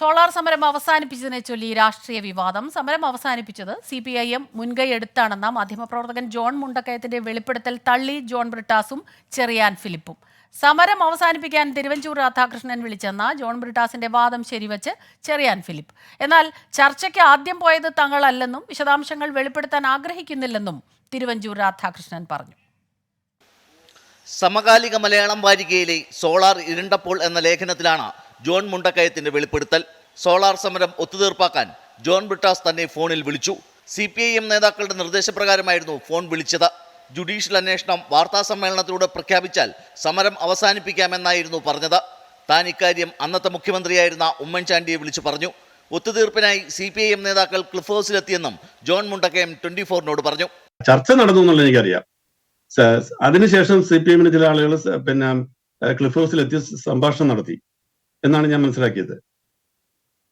Solar സമരം അവസാനിപ്പിച്ചതിനെ ചൊല്ലി രാഷ്ട്രീയ വിവാദം. സമരം അവസാനിപ്പിച്ചത് സി പി ഐ എം മുൻകൈ എടുത്താണെന്ന മാധ്യമപ്രവർത്തകൻ ജോൺ മുണ്ടക്കയത്തിന്റെ വെളിപ്പെടുത്തൽ തള്ളി ജോൺ ബ്രിട്ടാസും ചെറിയാൻ ഫിലിപ്പും. സമരം അവസാനിപ്പിക്കാൻ തിരുവഞ്ചൂർ രാധാകൃഷ്ണൻ വിളിച്ചെന്ന ജോൺ ബ്രിട്ടാസിന്റെ വാദം ശരിവച്ച് ചെറിയാൻ ഫിലിപ്പ്. എന്നാൽ ചർച്ചയ്ക്ക് ആദ്യം പോയത് തങ്ങളല്ലെന്നും വിശദാംശങ്ങൾ വെളിപ്പെടുത്താൻ ആഗ്രഹിക്കുന്നില്ലെന്നും തിരുവഞ്ചൂർ രാധാകൃഷ്ണൻ പറഞ്ഞു. സമകാലിക മലയാളം വാരികയിലെ സോളാർ ഇരുണ്ടപ്പോൾ എന്ന ലേഖനത്തിലാണ് ജോൺ മുണ്ടക്കയത്തിന്റെ വെളിപ്പെടുത്തൽ സോളാർ സമരം ഒത്തുതീർപ്പാക്കാൻ ജോൺ ബ്രിട്ടാസ് തന്നെ ഫോണിൽ വിളിച്ചു. സി പി ഐ എം നേതാക്കളുടെ നിർദ്ദേശപ്രകാരമായിരുന്നു ഫോൺ വിളിച്ചത്. ജുഡീഷ്യൽ അന്വേഷണം വാർത്താ സമ്മേളനത്തിലൂടെ പ്രഖ്യാപിച്ചാൽ സമരം അവസാനിപ്പിക്കാമെന്നായിരുന്നു പറഞ്ഞത്. താൻ ഇക്കാര്യം അന്നത്തെ മുഖ്യമന്ത്രിയായിരുന്ന ഉമ്മൻചാണ്ടിയെ വിളിച്ചു പറഞ്ഞു. ഒത്തുതീർപ്പിനായി സി പി ഐ എം നേതാക്കൾ ക്ലിഫ് ഹൗസിലെത്തിയെന്നും ജോൺ മുണ്ടക്കയം ട്വന്റി ഫോറിനോട് പറഞ്ഞു. ചർച്ച നടന്നു എന്നുള്ളത് എനിക്കറിയാം. അതിനുശേഷം സി പി എമ്മിന് ചില ആളുകൾ പിന്നെ ക്ലിഫ് ഹൗസിലെത്തി സംഭാഷണം നടത്തി. എന്നാണ് ഞാൻ മനസ്സിലാക്കിയത്.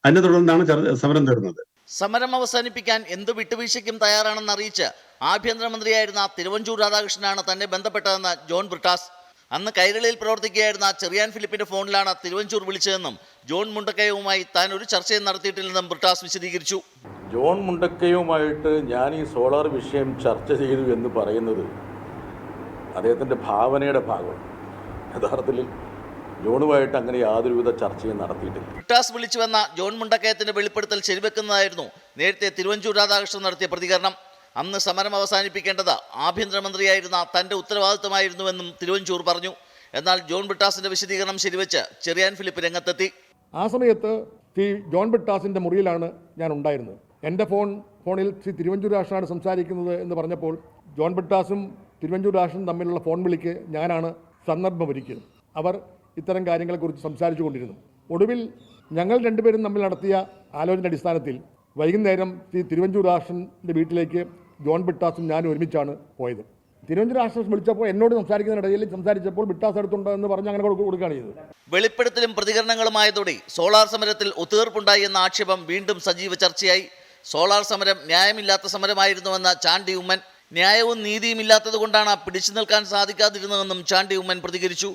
അതിനെ തുടർന്നാണ് ചർച്ച- സമരം തീർന്നത് സമരം അവസാനിപ്പിക്കാൻ എന്ത് വിട്ടുവീഴ്ചയ്ക്കും തയ്യാറാണെന്ന് അറിയിച്ച് ആഭ്യന്തരമന്ത്രിയായിരുന്ന തിരുവഞ്ചൂർ രാധാകൃഷ്ണനാണ് തന്നെ ബന്ധപ്പെട്ടതെന്ന് ജോൺ ബ്രിട്ടാസ്. അന്ന് കൈരളിയിൽ പ്രവർത്തിക്കുകയായിരുന്ന ചെറിയാൻ ഫിലിപ്പിന്റെ ഫോണിലാണ് തിരുവഞ്ചൂർ വിളിച്ചതെന്നും ജോൺ മുണ്ടക്കയവുമായി താൻ ഒരു ചർച്ചയും നടത്തിയിട്ടില്ലെന്നും ബ്രിട്ടാസ് വിശദീകരിച്ചു. ജോൺ മുണ്ടക്കയുമായിട്ട് ഞാൻ ഈ സോളാർ വിഷയം ചർച്ച ചെയ്തു എന്ന് പറയുന്നത് അദ്ദേഹത്തിന്റെ ഭാവനയുടെ ഭാഗം യഥാർത്ഥത്തിൽ ജോണുമായിട്ട് അങ്ങനെ യാതൊരുവിധ ചർച്ചയും നടത്തിയിട്ടില്ല. ബ്രിട്ടാസ് വിളിച്ചുവെന്ന ജോൺ മുണ്ടക്കയത്തിന്റെ വെളിപ്പെടുത്തൽ ശരിവെക്കുന്നതായിരുന്നു നേരത്തെ തിരുവഞ്ചൂർ രാധാകൃഷ്ണൻ നടത്തിയ പ്രതികരണം. അന്ന് സമരം അവസാനിപ്പിക്കേണ്ടത് ആഭ്യന്തരമന്ത്രിയായിരുന്ന തന്റെ ഉത്തരവാദിത്തമായിരുന്നുവെന്നും തിരുവഞ്ചൂർ പറഞ്ഞു. എന്നാൽ ജോൺ ബിട്ടാസിന്റെ വിശദീകരണം ശരിവെച്ച് ചെറിയാൻ ഫിലിപ്പ് രംഗത്തെത്തി. ആ സമയത്ത് ശ്രീ ജോൺ ബിട്ടാസിന്റെ മുറിയിലാണ് ഞാൻ ഉണ്ടായിരുന്നത്. എന്റെ ഫോൺ ഫോണിൽ ശ്രീ തിരുവഞ്ചൂർ രാഷ്ട്രനാണ് സംസാരിക്കുന്നത് എന്ന് പറഞ്ഞപ്പോൾ ജോൺ ബിട്ടാസും തിരുവഞ്ചൂർ രാഷ്ട്രനും തമ്മിലുള്ള ഫോൺ വിളിക്ക് ഞാനാണ് സന്ദർഭമൊരുക്കിയത് അവർ ഇത്തരം കാര്യങ്ങളെക്കുറിച്ച് സംസാരിച്ചു കൊണ്ടിരുന്നു ഒടുവിൽ ഞങ്ങൾ രണ്ടുപേരും തമ്മിൽ നടത്തിയ ആലോചന അടിസ്ഥാനത്തിൽ വൈകുന്നേരം തിരുവഞ്ചൂർ രാഷന്റെ വീട്ടിലേക്ക് ജോൺ ബിട്ടാസും ഞാനും ഒരുമിച്ചാണ് പോയത്. തിരുവഞ്ചൂർ രാഷൻ വിളിച്ചപ്പോൾ എന്നോട് സംസാരിക്കുന്നതിനിടയിൽ സംസാരിച്ചപ്പോൾ ബിട്ടാസ് അടുത്തുണ്ട് എന്ന് പറഞ്ഞ് അങ്ങനെ കൊടുക്ക- കൊടുക്കുകയാണ് ചെയ്തത്. വെളിപ്പെടുത്തലും പ്രതികരണങ്ങളുമായതോടെ സോളാർ സമരത്തിൽ ഒത്തുതീർപ്പുണ്ടായി എന്ന ആക്ഷേപം വീണ്ടും സജീവ ചർച്ചയായി. സോളാർ സമരം ന്യായമില്ലാത്ത സമരമായിരുന്നുവെന്ന ചാണ്ടി ഉമ്മൻ ന്യായവും നീതിയും ഇല്ലാത്തതുകൊണ്ടാണ് പിടിച്ചു നിൽക്കാൻ സാധിക്കാതിരുന്നതെന്നും ചാണ്ടി ഉമ്മൻ പ്രതികരിച്ചു.